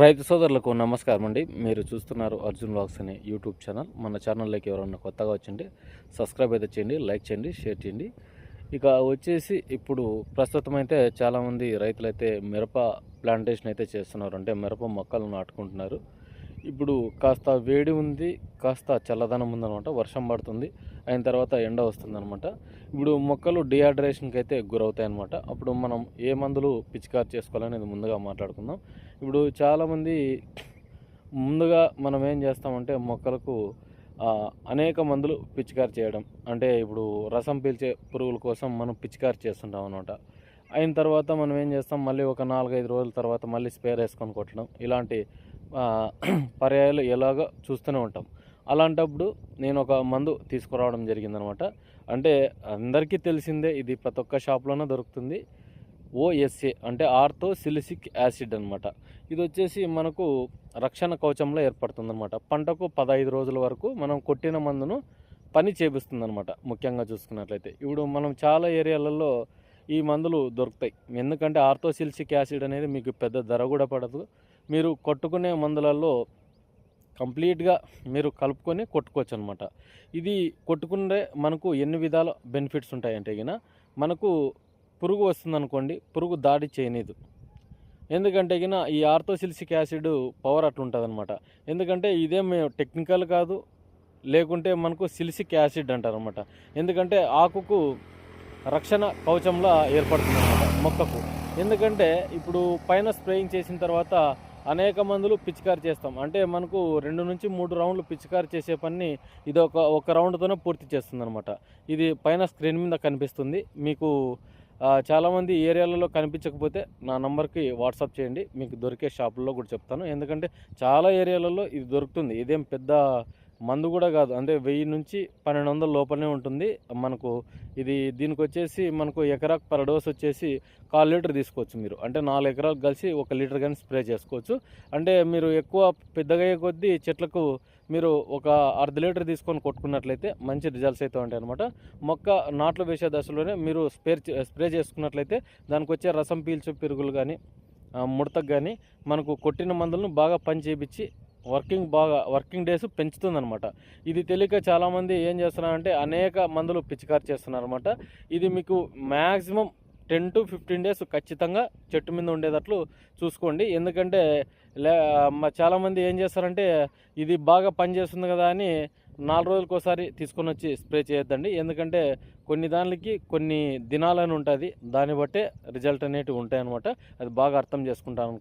రైతు సోదరులకు నమస్కారం అండి. మీరు చూస్తున్నారు అర్జున్ వ్లాగ్స్ అనే యూట్యూబ్ ఛానల్. మన ఛానల్లోకి ఎవరన్నా కొత్తగా వచ్చింటే సబ్స్క్రైబ్ అయితే చేయండి లైక్ చేయండి షేర్ చేయండి. ఇక వచ్చేసి ఇప్పుడు ప్రస్తుతం అయితే చాలామంది రైతులైతే మిరప ప్లాంటేషన్ అయితే చేస్తున్నారు. అంటే మిరప మొక్కలు నాటుకుంటున్నారు. ఇప్పుడు కాస్త వేడి ఉంది కాస్త చల్లదనం ఉందనమాట వర్షం పడుతుంది అయిన తర్వాత ఎండ వస్తుందనమాట ఇప్పుడు మొక్కలు డిహైడ్రేషన్కి అయితే గురవుతాయి అనమాట అప్పుడు మనం ఏ మందులు పిచికారి చేసుకోవాలనేది ముందుగా మాట్లాడుకుందాం. ఇప్పుడు చాలామంది ముందుగా మనం ఏం చేస్తామంటే మొక్కలకు అనేక మందులు పిచికారి చేయడం. అంటే ఇప్పుడు రసం పీల్చే పురుగుల కోసం మనం పిచికారి చేస్తుంటాం అనమాట అయిన తర్వాత మనం ఏం చేస్తాం మళ్ళీ ఒక నాలుగైదు రోజుల తర్వాత మళ్ళీ స్పేర్ వేసుకొని కొట్టడం. ఇలాంటి పర్యాయాలు ఎలాగో చూస్తూనే ఉంటాం. అలాంటప్పుడు నేను ఒక మందు తీసుకురావడం జరిగిందనమాట. అంటే అందరికీ తెలిసిందే ఇది ప్రతి ఒక్క షాప్లోనే దొరుకుతుంది. ఓఎస్ఏ అంటే ఆర్థో సిలిసిక్ యాసిడ్ అనమాట. ఇది వచ్చేసి మనకు రక్షణ కవచంలో ఏర్పడుతుందన్నమాట పంటకు పదహైదు రోజుల వరకు మనం కొట్టిన మందును పని చేపిస్తుందన్నమాట ముఖ్యంగా చూసుకున్నట్లయితే. ఇప్పుడు మనం చాలా ఏరియాలలో ఈ మందులు దొరుకుతాయి. ఎందుకంటే ఆర్థోసిల్సిక్ యాసిడ్ అనేది మీకు పెద్ద ధర కూడా పడదు. మీరు కొట్టుకునే మందులలో కంప్లీట్గా మీరు కలుపుకొని కొట్టుకోవచ్చు అనమాట ఇది కొట్టుకుంటే మనకు ఎన్ని విధాల బెనిఫిట్స్ ఉంటాయంటే గిన మనకు పురుగు వస్తుందనుకోండి పురుగు దాడి చేయనీదు. ఎందుకంటే గిన ఈ ఆర్థోసిల్సిక్ యాసిడ్ పవర్ అట్లుంటుంది అనమాట ఎందుకంటే ఇదేం టెక్నికల్ కాదు లేకుంటే మనకు సిల్సిక్ యాసిడ్ అంటారు అనమాట ఎందుకంటే ఆకుకు రక్షణ కవచంలా ఏర్పడుతుంది అనమాట మొక్కకు. ఎందుకంటే ఇప్పుడు పైన స్ప్రేయింగ్ చేసిన తర్వాత అనేక మందులు పిచికారి చేస్తాం. అంటే మనకు రెండు నుంచి మూడు రౌండ్లు పిచికారి చేసే పని ఇది ఒక ఒక రౌండ్తోనే పూర్తి చేస్తుంది అనమాట ఇది పైన స్క్రీన్ మీద కనిపిస్తుంది. మీకు చాలామంది ఏరియాలలో కనిపించకపోతే నా నంబర్కి వాట్సాప్ చేయండి. మీకు దొరికే షాపుల్లో కూడా చెప్తాను. ఎందుకంటే చాలా ఏరియాలలో ఇది దొరుకుతుంది. ఇదేం పెద్ద మందు కూడా కాదు. అంటే వెయ్యి నుంచి పన్నెండు వందల లోపలనే ఉంటుంది. మనకు ఇది దీనికి వచ్చేసి మనకు ఎకరాకు పర్ డోస్ వచ్చేసి కాల్ లీటర్ తీసుకోవచ్చు మీరు. అంటే నాలుగు ఎకరాలు కలిసి ఒక లీటర్ కానీ స్ప్రే చేసుకోవచ్చు. అంటే మీరు ఎక్కువ పెద్దగా అయ్యే కొద్దీ చెట్లకు మీరు ఒక అర్ధ లీటర్ తీసుకొని కొట్టుకున్నట్లయితే మంచి రిజల్ట్స్ అయితే ఉంటాయి అనమాట మొక్క నాట్లు వేసే దశలోనే మీరు స్ప్రే స్ప్రే చేసుకున్నట్లయితే దానికి వచ్చే రసం పీల్చే పిరుగులు కానీ ముడతకు కానీ మనకు కొట్టిన మందులను బాగా పని చేయించి వర్కింగ్ బాగా వర్కింగ్ డేస్ పెంచుతుందన్నమాట. ఇది తెలియక చాలామంది ఏం చేస్తున్నారంటే అనేక మందులు పిచికారి చేస్తున్నారన్నమాట. ఇది మీకు maximum ten to fifteen days ఖచ్చితంగా చెట్టు మీద ఉండేటట్లు చూసుకోండి. ఎందుకంటే లే చాలామంది ఏం చేస్తారంటే ఇది బాగా పనిచేస్తుంది కదా అని నాలుగు రోజులకు ఒకసారి తీసుకొని వచ్చి స్ప్రే చేయొద్దండి. ఎందుకంటే కొన్ని దానికి కొన్ని దినాలని ఉంటుంది. దాన్ని బట్టే రిజల్ట్ అనేటివి ఉంటాయన్నమాట. అది బాగా అర్థం చేసుకుంటాను